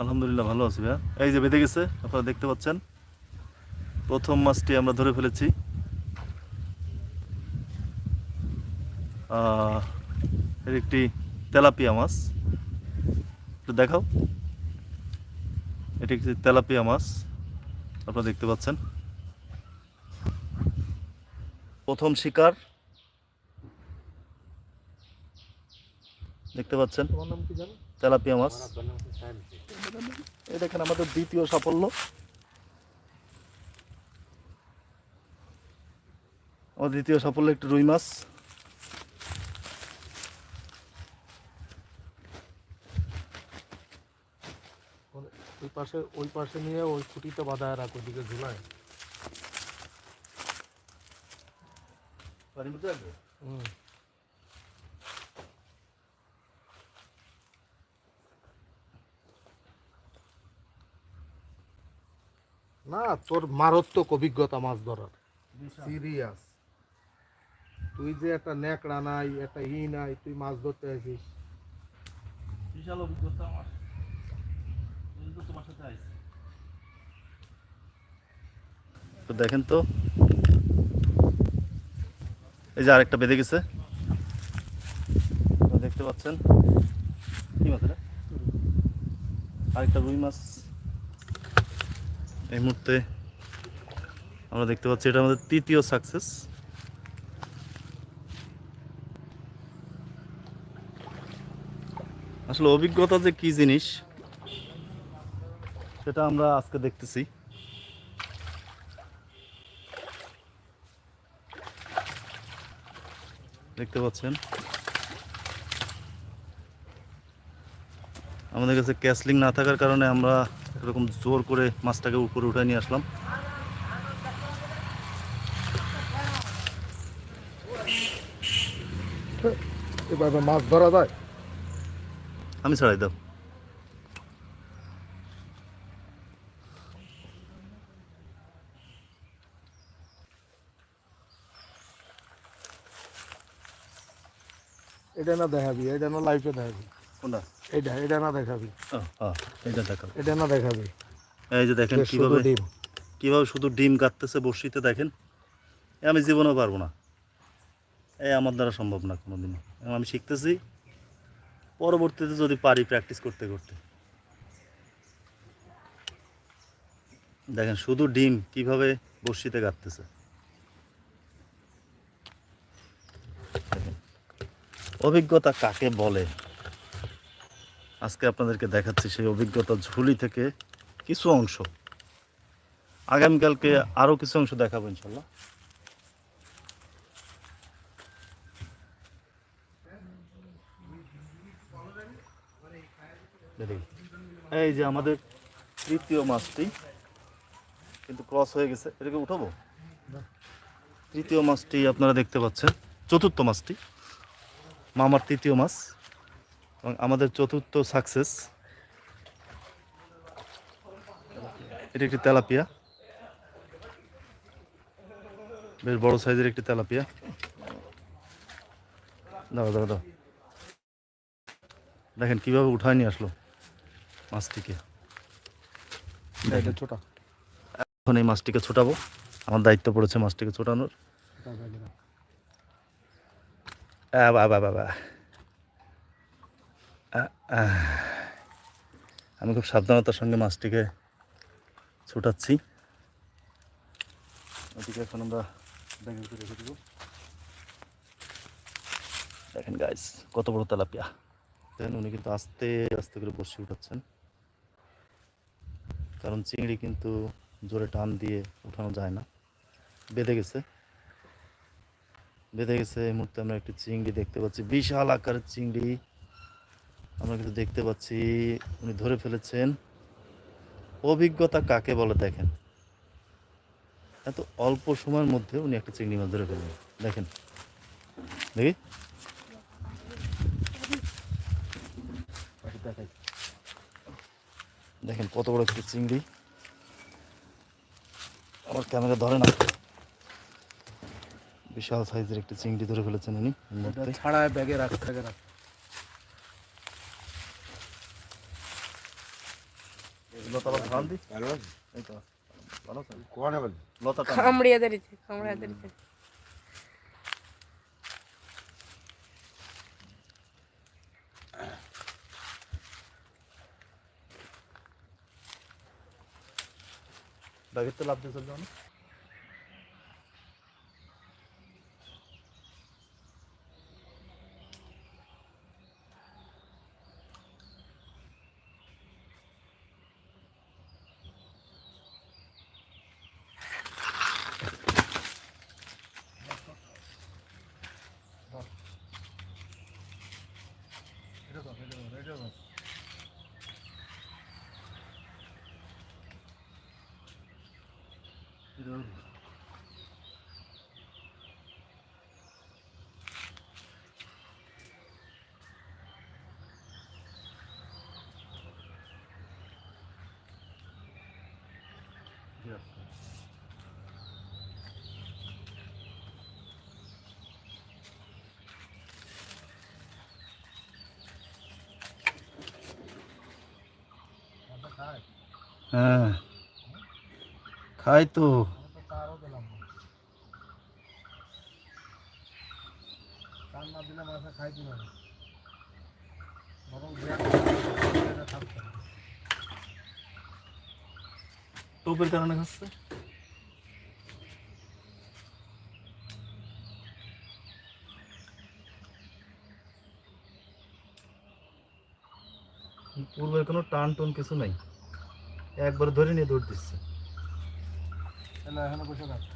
আলহামদুলিল্লাহ ভালো আছি ভাইয়া। এই যে বেঁধে গেছে, আপনারা দেখতে পাচ্ছেন। প্রথম মাছটি আমরা ধরে ফেলেছি। এর একটি তেলাপিয়া মাছ। একটু দেখাও। এটি একটি তেলাপিয়া মাছ। আপনারা দেখতে পাচ্ছেন। প্রথম শিকার। দেখতে পাচ্ছেন। তোমার নাম কি জানো? তেলাপিয়া মাছ। এই দেখেন আমাদের দ্বিতীয় সাফল্য। আমার দ্বিতীয় সাফল্য একটু রুই মাছ। ওই- ওই পাশে ওই পাশে নিয়ে ওই খুঁটিতে বাঁধা রাখ ওইদিকে ঝুলায়। হুম। না তোর মারাত্মক অভিজ্ঞতা মাছ ধরার। সিরিয়াস তুই যে একটা ন্যাকড়া নাই একটা ই নাই তুই মাছ ধরতে আসিস। বিশাল অভিজ্ঞতা আমার। তোমার সাথে তো দেখেন তো এই যে আরেকটা বেঁধে গেছে। দেখতে পাচ্ছেন? কি মাছ এটা? আরেকটা রুই মাছ। এই মুহূর্তে আমরা দেখতে পাচ্ছি এটা আমাদের তৃতীয় সাকসেস আসলে অভিজ্ঞতা যে কি জিনিস, সেটা আমরা আজকে দেখতেছি। দেখতে পাচ্ছেন? আমাদের কাছে ক্যাসলিং না থাকার কারণে আমরা এরকম জোর করে মাছটাকে উপরে উঠে নিয়ে আসলাম। এভাবে মাছ ধরা যায়? আমি ছাড়াই দাও। এটা না দেখাবি এটা না লাইফে দেখাবি। কোনটা? এটা এটা না দেখাবি। ও, এটা না দেখাবি। এই যে দেখেন কীভাবে কীভাবে শুধু ডিম কাটতেছে বড়শিতে দেখেন। আমি জীবনেও পারব না। এই আমার দ্বারা সম্ভব না কোনোদিনও। আমি শিখতেছি পরবর্তীতে যদি পারি প্র্যাকটিস করতে করতে। দেখেন শুধু ডিম কীভাবে বড়শিতে কাটতেছে। অভিজ্ঞতা কাকে বলে? আজকে আপনাদেরকে দেখাচ্ছি সেই অভিজ্ঞতা ঝুলি থেকে কিছু অংশ। আগামীকালকে আরও কিছু অংশ দেখাবো ইনশাল্লাহ। এই যে আমাদের তৃতীয় মাছটি কিন্তু ক্রস হয়ে গেছে। এটাকে উঠাবো? তৃতীয় মাছটি আপনারা দেখতে পাচ্ছেন। চতুর্থ মাছটি। মামার তৃতীয় মাছ। এবং আমাদের চতুর্থ সাকসেস এটা একটি তেলাপিয়া। বেশ বড় সাইজের একটি তেলাপিয়া। দাও দাও দাও দেখেন কীভাবে উঠায় নিয়ে আসলো মাছটিকে। ছোট। এখন এই মাছটিকে ছোটাবো। আমার দায়িত্ব পড়েছে মাছটিকে ছোটানোর। আ, বা, বা, বা, বা। আ, আহ। আমি খুব সাবধানতার সঙ্গে মাছটিকে ছুটাচ্ছি। ওটিকে এখন আমরা রেখে দেবো। দেখেন গাইস কত বড় তেলাপিয়া। দেখেন উনি কিন্তু আস্তে আস্তে করে বসে উঠাচ্ছেন। কারণ চিংড়ি কিন্তু জোরে টান দিয়ে উঠানো যায় না। বেঁধে গেছে। বেঁধে গেছে, এই মুহূর্তে আমরা একটি চিংড়ি দেখতে পাচ্ছি। বিশাল আকারের চিংড়ি। আমরা কিন্তু দেখতে পাচ্ছি উনি ধরে ফেলেছেন। অভিজ্ঞতা কাকে বলে দেখেন? এত অল্প সময়ের মধ্যে উনি একটা চিংড়ি মাছ ধরে ফেললেন। দেখেন। দেখি। দেখেন কত বড় একটি চিংড়ি। আমার ক্যামেরা ধরে না। বিশাল সাইজের একটি চিংড়ি ধরে ফেলেছেন উনি। ছাড়ায় ব্যাগে রাখ ব্যাগে রাখ লতা পাতা খাওয়ান দি। ভালো এই তো। ভালো আছে? কোয়ানে বল? লতাটা কামড়িয়ে ধরেছে কামড়িয়ে ধরেছে ব্যাগের তো লাভ দিয়ে চলবে না হ্যাঁ খাই তো কান না দিলে মাথা খাই দিবে না বরং থাকতে টোপের কারণে খাচ্ছে পূর্বের কোনো টান টন কিছু নাই একবার ধরে নিয়ে দৌড় দিচ্ছে তাহলে এখানে বসে থাক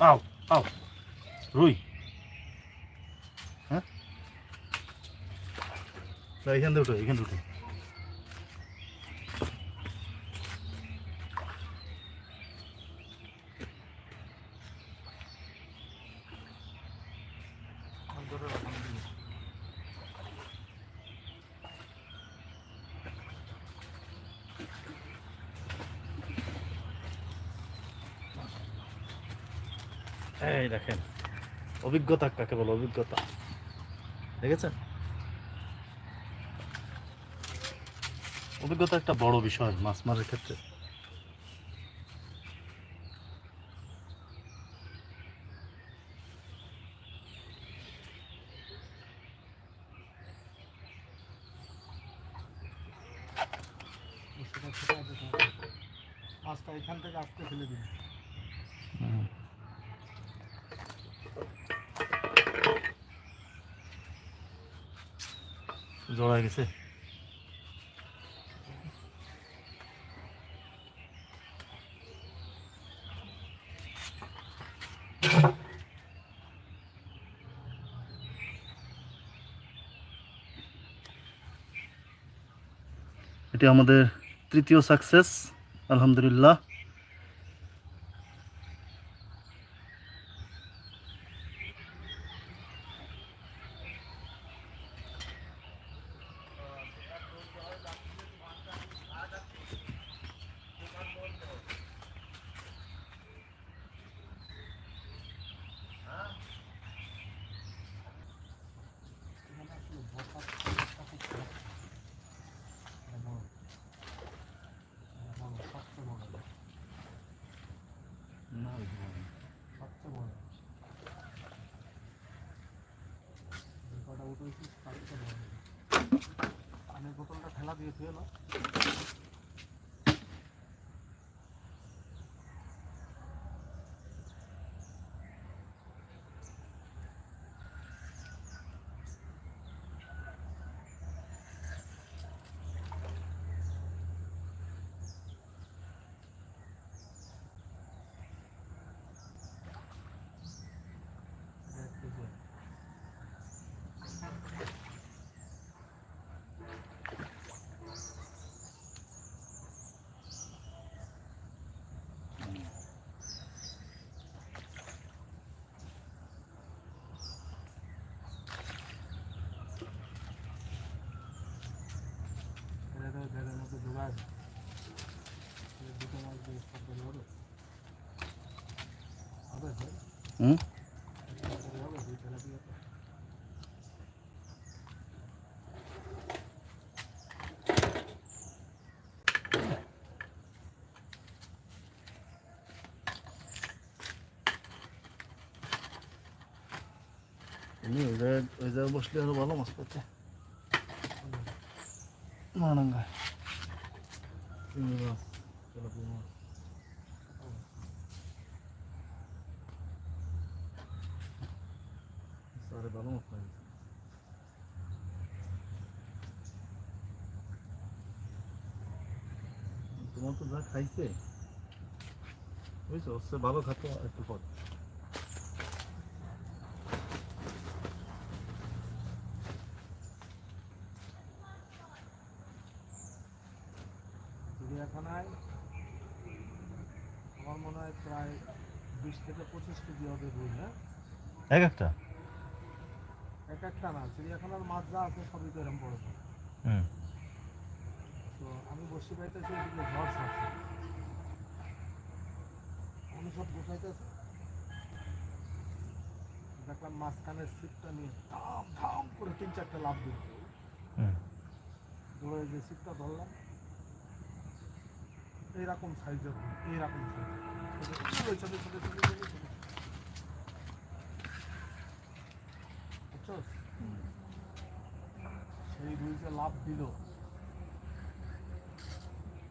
আও আও। রুই। হ্যাঁ? এখান থেকে উঠো এখান এই দেখেন, অভিজ্ঞতা কাকে বলো, অভিজ্ঞতা। দেখেছেন? অভিজ্ঞতা একটা বড় বিষয় মাছ মারার ক্ষেত্রে। মাছটা এখান থেকে আস্তে ফেলে দিন। জড়ায় গেছে। এটি আমাদের তৃতীয় সাকসেস আলহামদুলিল্লাহ। 就可以了。না হুম এমনি ওই জায়গায় ওই জায়গায় বসলে আরও ভালো মাছ পেতে ভালো মাছ পাই তোমার তো যা খাইছে বুঝছ? হচ্ছে ভালো খাতো একটু পর। চিড়িয়াখানায় আমার মনে হয় প্রায় বিশ থেকে পঁচিশ কেজি হবে রুই হ্যাঁ? এক একটা? এক একটা না চিড়িয়াখানার মাছ যা আছে সবই তো এরকম বড় তো আমি বসে পাইতেছি এদিকে ঝড় ছাড়ছে আমি সব গোছাইতেছি দেখলাম মাঝখানের সিটটা নিয়ে ধাম ধাম করে তিন চারটে লাভ দিল হুম ধরে যে সিটটা ধরলাম এইরকম সাইজের এইরকম সাইজ চলে চলে চলে চলে চলে সেই রুইতে লাভ দিল।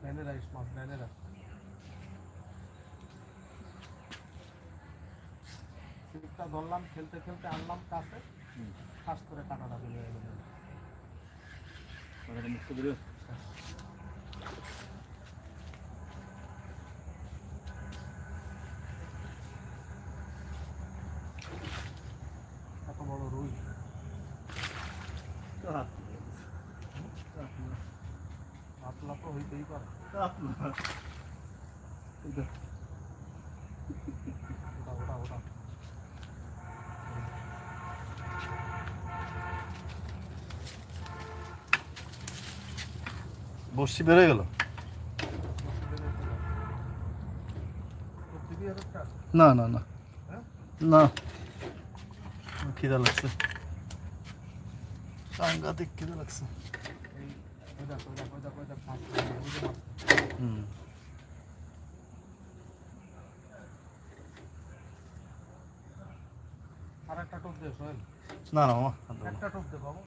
ব্যানেরা মাছ ব্যানের ধরলাম খেলতে খেলতে আনলাম কাছে। ফাঁস করে কাটাটা বেরিয়ে গেল। মুক্ত দিলে এত বড় রুই পাতলা তো হইতেই পারে ওটা ওটা ওটা বসছি বেরোয় গেল দিবি আর একটা না না না হ্যাঁ? দেখ দেখ দেখ দেখ হুম। আর একটা টোপ দে সোহেল। না না একটা টোপ দে বাবু।